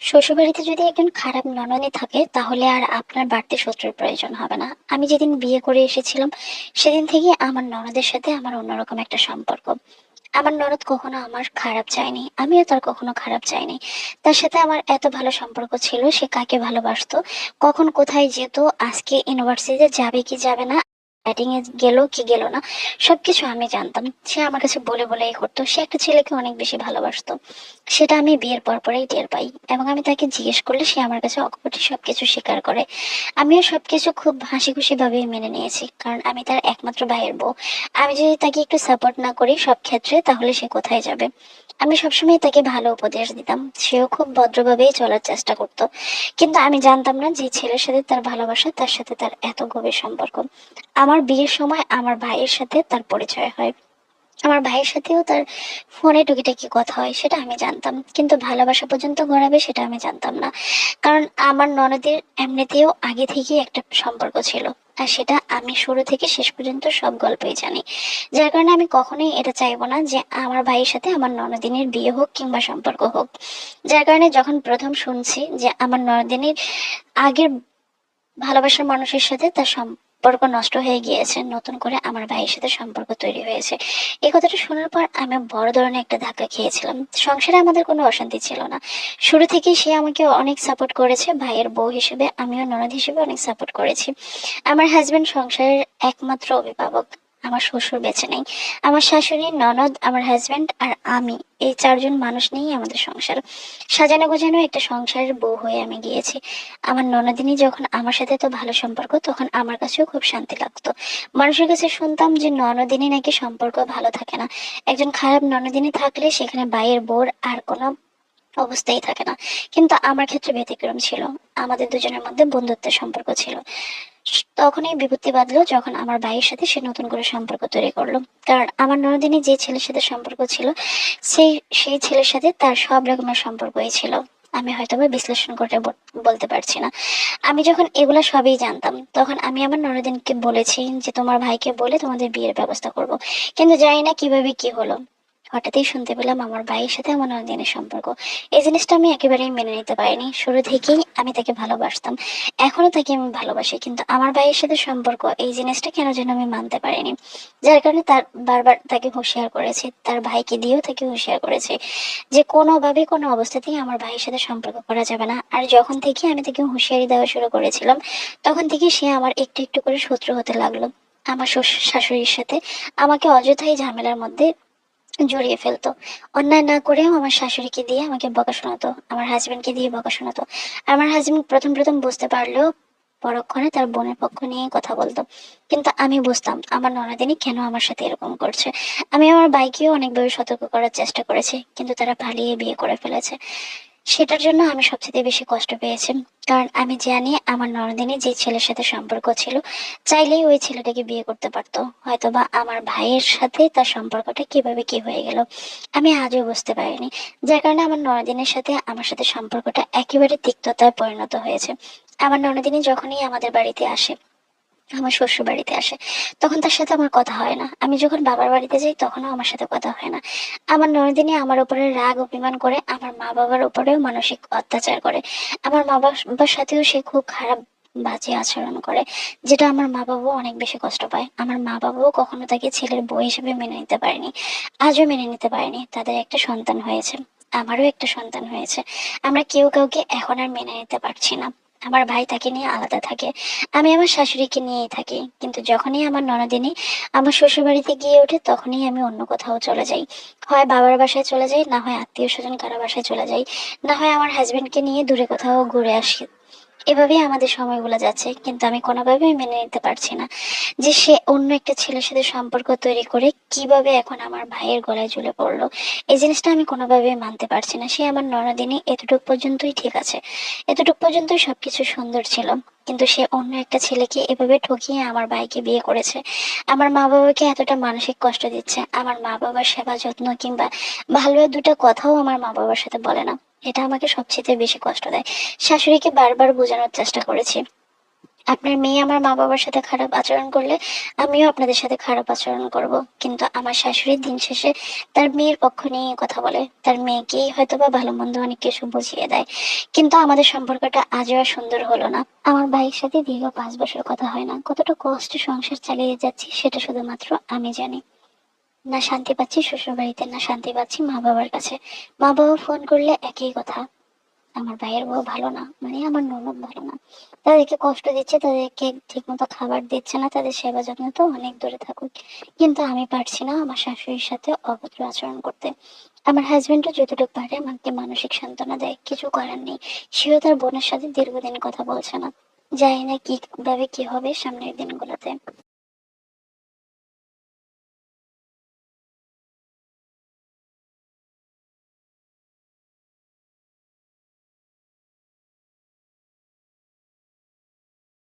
শ্বশুরবাড়িতে যদি একজন খারাপ ননদই থাকে, তাহলে আর আপনার বাড়তি শত্রুর প্রয়োজন হবে না। আমি যেদিন বিয়ে করে এসেছিলাম, সেদিন থেকে আমার ননদের সাথে আমার অন্যরকম একটা সম্পর্ক। আমার ননদ কখনো আমার খারাপ চায়নি, আমিও তার কখনো খারাপ চাইনি। তার সাথে আমার এত ভালো সম্পর্ক ছিল, সে কাকে ভালোবাসতো, কখন কোথায় যেত, আজকে ইউনিভার্সিটিতে যাবে কি যাবে না ব্যাটিং এ গেল কি গেল না, সবকিছু আমি জানতাম। সে আমার কাছে বলে বলেই করতো। সে একটা ছেলেকে অনেক বেশি ভালোবাসতো। সেটা আমি বিয়ের পর পরেই টের পাই এবং আমি তাকে জিজ্ঞেস করলে সে আমার কাছে অকপটে সবকিছু স্বীকার করে। আমিও সবকিছু খুব হাসি খুশি ভাবে মেনে নিয়েছি, কারণ আমি তার একমাত্র ভাইয়ের বউ। আমি যদি তাকে একটু সাপোর্ট না করি সব ক্ষেত্রে, তাহলে সে কোথায় যাবে? আমি সবসময় তাকে ভালো উপদেশ দিতাম। সেও খুব ভদ্রভাবেই চলার চেষ্টা করতো। কিন্তু আমি জানতাম না যে ছেলের সাথে তার ভালোবাসা, তার সাথে তার এত গভীর সম্পর্ক। আমার বিয়ের সময় আমার ভাইয়ের সাথে তার পরিচয় হয়। আমার ভাইয়ের সাথেও তার ফোনে টুকিটাকি কথা হয়, সেটা আমি জানতাম। কিন্তু ভালোবাসা পর্যন্ত গড়াবে সেটা আমি জানতাম না। কারণ আমার ননদের এমনিতেও আগে থেকেই একটা সম্পর্ক ছিল। আর সেটা আমি শুরু থেকে শেষ পর্যন্ত সব গল্পই জানি। যার কারণে আমি কখনোই এটা চাইব না যে আমার ভাইয়ের সাথে আমার ননদিনের বিয়ে হোক কিংবা সম্পর্ক হোক। যার কারণে যখন প্রথম শুনছি যে আমার ননদিনের আগের ভালোবাসার মানুষের সাথে তার সম্পর্ক নষ্ট হয়ে গিয়েছে, নতুন করে আমার ভাইয়ের সাথে সম্পর্ক তৈরি হয়েছে। এই কথাটা শোনার পর আমি বড় ধরনের একটা ধাক্কা খেয়েছিলাম। সংসারে আমাদের কোনো অশান্তি ছিল না। শুরু থেকেই সে আমাকে অনেক সাপোর্ট করেছে, ভাইয়ের বউ হিসেবে আমিও ননদ হিসেবে অনেক সাপোর্ট করেছি। আমার হাজবেন্ড সংসারের একমাত্র অভিভাবক। আমার শ্বশুর বেঁচে নেই। আমার শাশুড়ি, ননদ, আমার হাজবেন্ড আর আমি, এই চারজন মানুষ নিয়েই আমাদের সংসার। সাজানো গোছানো একটা সংসারের বউ হয়ে আমি গিয়েছি। আমার ননদিনী যখন আমার সাথে তো ভালো সম্পর্ক, তখন আমার কাছেও খুব শান্তি লাগতো। মানুষের কাছে শুনতাম যে ননদিনী নাকি সম্পর্ক ভালো থাকে না। একজন খারাপ ননদিনী থাকলে সেখানে বাইয়ের বোর আর কোনো অবস্থাই থাকে না। কিন্তু আমার ক্ষেত্রে ব্যতিক্রম ছিল। আমাদের দুজনের মধ্যে বন্ধুত্বের সম্পর্ক ছিল। তখনই বিপত্তি বাঁধলো যখন আমার ভাইয়ের সাথে সে নতুন করে সম্পর্ক তৈরি করল। কারণ আমার ননদিনী যে ছেলের সাথে সম্পর্ক ছিল, সেই সেই ছেলের সাথে তার সব রকমের সম্পর্কই ছিল। আমি হয়তো বা বিশ্লেষণ করে বলতে পারছি না। আমি যখন এগুলা সবই জানতাম, তখন আমি আমার ননদিনকে বলেছি যে, তোমার ভাইকে বলে তোমাদের বিয়ের ব্যবস্থা করব। কিন্তু জানি না কীভাবে কি হলো। হঠাৎই শুনতে পেলাম আমার ভাইয়ের সাথে আমার ননদিনের সম্পর্ক। এই জিনিসটা আমি একেবারেই মেনে নিতে পারিনি। শুরু থেকেই আমি তাকে ভালোবাসতাম। এখনও তাকে আমি ভালোবাসি, কিন্তু আমার ভাইয়ের সাথে সম্পর্ক এই জিনিসটা কেন যেন আমি মানতে পারিনি। যার কারণে তার বারবার তাকে হুঁশিয়ার করেছি। তার ভাইকে দিয়েও তাকে হুঁশিয়ার করেছি যে কোনোভাবে কোনো অবস্থাতেই আমার ভাইয়ের সাথে সম্পর্ক করা যাবে না। আর যখন থেকে আমি তাকে হুঁশিয়ারি দেওয়া শুরু করেছিলাম, তখন থেকে সে আমার একটু একটু করে শত্রু হতে লাগল। আমার শাশুড়ির সাথে আমাকে অযথাই ঝামেলার মধ্যে জড়িয়ে ফেলতো। অন্যায় না করেও আমার শাশুড়িকে দিয়ে আমাকে বকা শোনাতো, আমার হাজবেন্ডকে দিয়ে বকা শোনাতো। আমার হাজবেন্ড প্রথম প্রথম বুঝতে পারলেও পরক্ষণে তার বোনের পক্ষ নিয়ে কথা বলতো। কিন্তু আমি বুঝতাম, আমার ননাদিনী কেন আমার সাথে এরকম করছে? আমি আমার বাইকেও অনেকভাবে সতর্ক করার চেষ্টা করেছি, কিন্তু তারা পালিয়ে বিয়ে করে ফেলেছে। সেটার জন্য আমি সবচেয়ে বেশি কষ্ট পেয়েছি। কারণ আমি জানি আমার ননদিনী যে ছেলের সাথে সম্পর্ক ছিল, চাইলেই ওই ছেলেটাকে বিয়ে করতে পারতো। হয়তোবা আমার ভাইয়ের সাথে তার সম্পর্কটা কীভাবে কি হয়ে গেল, আমি আজও বুঝতে পারিনি। যার কারণে আমার ননদিনের সাথে আমার সাথে সম্পর্কটা একেবারে তিক্ততায় পরিণত হয়েছে। আমার ননদিনী যখনই আমাদের বাড়িতে আসে আমার শ্বশুর বাড়িতে আসে। তখন তার সাথে আমার কথা হয় না। আমি যখন বাবার বাড়িতে যাই, তখনও আমার সাথে কথা হয় না। আমার ননদিনী আমার উপরে রাগ, অভিমান করে আমার মা বাবার উপরেও মানসিক অত্যাচার করে। আমার মা বাবার সাথেও সে খুব খারাপ, বাজে আচরণ করে, যেটা আমার মা বাবাও অনেক বেশি কষ্ট পায়। আমার মা বাবাও কখনো তাকে ছেলের বউ হিসেবে মেনে নিতে পারেনি। আজও মেনে নিতে পারেনি। তাদের একটা সন্তান হয়েছে। আমারও একটা সন্তান হয়েছে। আমরা কেউ কাউকে এখন আর মেনে নিতে পারছি না। আমার ভাই তাকে নিয়ে আলাদা থাকে। আমি আমার শাশুড়িকে নিয়েই থাকি। কিন্তু যখনই আমার ননদিনী আমার শ্বশুর বাড়িতে গিয়ে ওঠে, তখনই আমি অন্য কোথাও চলে যাই। হয় বাবার বাসায় চলে যাই, না হয় আত্মীয় স্বজন কারও বাসায় চলে যাই। না হয় আমার হাজবেন্ডকে নিয়ে দূরে কোথাও ঘুরে আসি। এভাবেই আমাদের সময়গুলো যাচ্ছে, কিন্তু আমি কোনোভাবেই মেনে নিতে পারছি না যে সে অন্য একটা ছেলের সাথে সম্পর্ক তৈরি করে কীভাবে এখন আমার ভাইয়ের গলায় ঝুলে পড়ল। এই জিনিসটা আমি কোনোভাবেই মানতে পারছি না। সে আমার ননদিনী এতটুকু পর্যন্তই ঠিক আছে। এতটুকু পর্যন্তই সবকিছু সুন্দর ছিল, কিন্তু সে অন্য একটা ছেলেকে এভাবে ঠকিয়ে আমার ভাইকে বিয়ে করেছে। আমার মা বাবাকে এতটা মানসিক কষ্ট দিচ্ছে, আমার মা বাবার সেবা যত্ন কিংবা ভালো দুটো কথাও আমার মা বাবার সাথে বলে না। এটা আমাকে সবচেয়ে বেশি কষ্ট দেয়। শাশুড়িকে বারবার বোঝানোর চেষ্টা করেছি। আপনার মেয়ে আমার মা বাবার সাথে খারাপ আচরণ করলে আমিও আপনাদের সাথে খারাপ আচরণ করব। কিন্তু আমার শাশুড়ি দিন শেষে তার মেয়ের পক্ষ নিয়ে কথা বলে। তার মেয়েকেই হয়তো বা ভালো মন্দ অনেক কিছু বুঝিয়ে দেয়। কিন্তু আমাদের সম্পর্কটা আজও আর সুন্দর হলো না। আমার ভাইয়ের সাথে দীর্ঘ পাঁচ বছর কথা হয় না। কতটা কষ্ট সংসার চালিয়ে যাচ্ছি সেটা শুধুমাত্র আমি জানি। না শান্তি পাচ্ছি শ্বশুর বাড়িতে না শান্তি পাচ্ছি, মা বাবার কাছে। মা বাবা ফোন করলে একই কথা। আমার ভাইয়ের বউ ভালো না মানে আমার ননদ ভালো না। তাদেরকে কষ্ট দিচ্ছে, তাদেরকে ঠিক মতো খাবার দিচ্ছে না, তাদের সেবা যত্ন তো অনেক দূরে থাকুক। কিন্তু আমি পারছি না আমার শাশুড়ির সাথে অভদ্র আচরণ করতে। আমার হাজবেন্ডও যতটুকু পারে আমাকে মানসিক সান্ত্বনা দেয়, কিছু করার নেই। সেও তার বোনের সাথে দীর্ঘদিন কথা বলছে না। জানি না কীভাবে কি হবে সামনের দিনগুলোতে।